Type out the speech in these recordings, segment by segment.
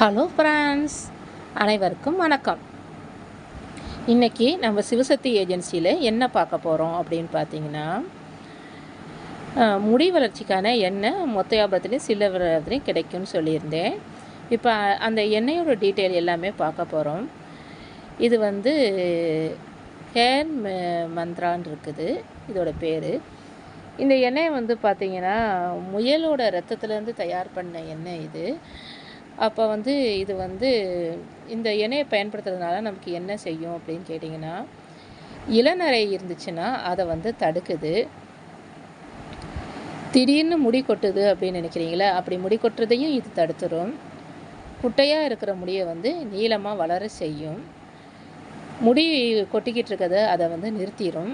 Hello friends அனைவருக்கும் வணக்கம். இன்றைக்கி நம்ம சிவசக்தி ஏஜென்சியில் என்ன பார்க்க போகிறோம் அப்படின்னு பார்த்தீங்கன்னா முடி வளர்ச்சிக்கான எண்ணெய் மொத்த வியாபாரத்துலேயும் சில வியாபாரத்துலேயும் கிடைக்கும்னு சொல்லியிருந்தேன். இப்போ அந்த எண்ணெயோட டீட்டெயில் எல்லாமே பார்க்க போகிறோம் இது வந்து ஹேர் மந்த்ரான் இருக்குது. இதோட பேர். இந்த எண்ணெய் வந்து பார்த்திங்கன்னா முயலோட ரத்தத்துலேருந்து தயார் பண்ண எண்ணெய் இது. அப்போ வந்து இது வந்து இந்த எண்ணெயை பயன்படுத்துறதுனால நமக்கு என்ன செய்யும் அப்படின்னு கேட்டிங்கன்னா இளநரை இருந்துச்சுன்னா அதை வந்து தடுக்குது. திடீர்னு முடி கொட்டுது அப்படின்னு நினைக்கிறீங்களா? அப்படி முடி கொட்டுறதையும் இது தடுத்துரும். குட்டையாக இருக்கிற முடியை வந்து நீளமாக வளர செய்யும். முடி கொட்டிக்கிட்டு இருக்கிறத அதை வந்து நிறுத்திடும்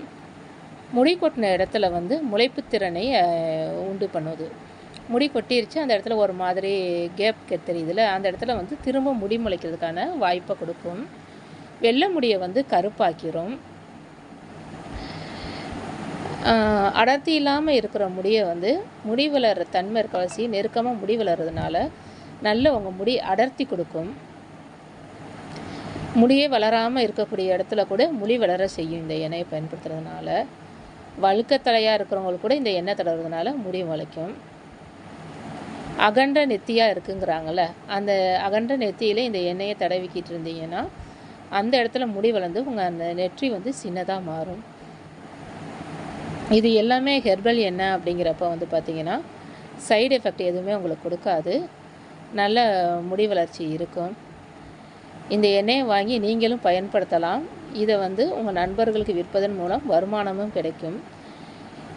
முடி கொட்டின இடத்துல வந்து முளைப்புத்திறனை உண்டு பண்ணுது. முடி கொட்டிருச்சு. அந்த இடத்துல ஒரு மாதிரி கேப் தெரியுதுல. அந்த இடத்துல வந்து திரும்ப முடி முளைக்கிறதுக்கான வாய்ப்பை கொடுக்கும். வெள்ளை முடியை வந்து கருப்பாக்கிரும். அடர்த்தி இல்லாமல் இருக்கிற முடியை வந்து முடி வளர்கிற தன்மை இருக்கவசி நெருக்கமாக முடி வளர்றதுனால நல்ல உங்கள் முடி அடர்த்தி கொடுக்கும். முடியே வளராமல் இருக்கக்கூடிய இடத்துல கூட முடி வளர செய்யும் இந்த எண்ணெயை பயன்படுத்துறதுனால. வழுக்கத்தலையாக இருக்கிறவங்களுக்கு கூட இந்த எண்ணெய் தடவுறதுனால முடி முளைக்கும். அகண்ட நெத்தியாக இருக்குங்கிறாங்கல்ல அந்த அகண்ட நெத்தியில் இந்த எண்ணெயை தடவிக்கிட்டு இருந்தீங்கன்னா அந்த இடத்துல முடி வளர்ந்து உங்கள் அந்த நெற்றி வந்து சின்னதாக மாறும். இது எல்லாமே ஹெர்பல் எண்ணெய் அப்படிங்கிறப்ப வந்து பார்த்திங்கன்னா சைடு எஃபெக்ட் எதுவுமே உங்களுக்கு கொடுக்காது. நல்ல முடி வளர்ச்சி இருக்கும். இந்த எண்ணெயை வாங்கி நீங்களும் பயன்படுத்தலாம். இதை வந்து உங்கள் நண்பர்களுக்கு விற்பதன் மூலம் வருமானமும் கிடைக்கும்.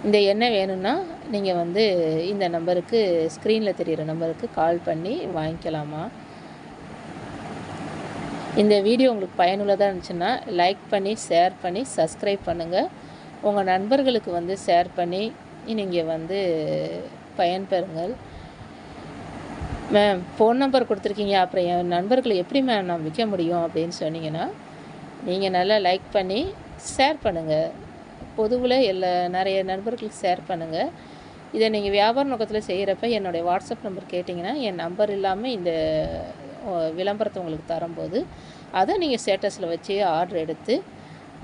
இந்த எண்ணெய் வேணும்னா நீங்கள் வந்து இந்த நம்பருக்கு ஸ்க்ரீனில் தெரிகிற நம்பருக்கு கால் பண்ணி வாங்கிக்கலாமா? இந்த வீடியோ உங்களுக்கு பயனுள்ளதாக இருந்துச்சுன்னா லைக் பண்ணி ஷேர் பண்ணி சப்ஸ்கிரைப் பண்ணுங்கள் உங்கள் நண்பர்களுக்கு வந்து ஷேர் பண்ணி நீங்கள் வந்து பயன்பெறுங்கள் மேம் ஃபோன் நம்பர் கொடுத்துருக்கீங்க. அப்புறம் என் நண்பர்களை எப்படி மேம் நான் விற்க முடியும் அப்படின்னு சொன்னீங்கன்னா நீங்கள் நல்லா லைக் பண்ணி ஷேர் பண்ணுங்கள் பொதுவில் எல்லா நிறைய நண்பர்களுக்கு ஷேர் பண்ணுங்கள் இதை நீங்கள் வியாபார நோக்கத்தில் செய்கிறப்ப என்னுடைய வாட்ஸ்அப் நம்பர் கேட்டிங்கன்னா என் நம்பர் இல்லாமல் இந்த விளம்பரத்தை உங்களுக்கு தரும்போது அதை நீங்கள் ஸ்டேட்டஸில் வச்சு ஆர்டர் எடுத்து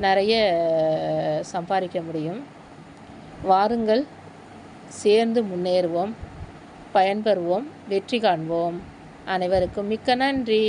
நிறைய சம்பாதிக்க முடியும். வாருங்கள் சேர்ந்து முன்னேறுவோம் பயன்பெறுவோம் வெற்றி காண்போம். அனைவருக்கும் மிக்க நன்றி.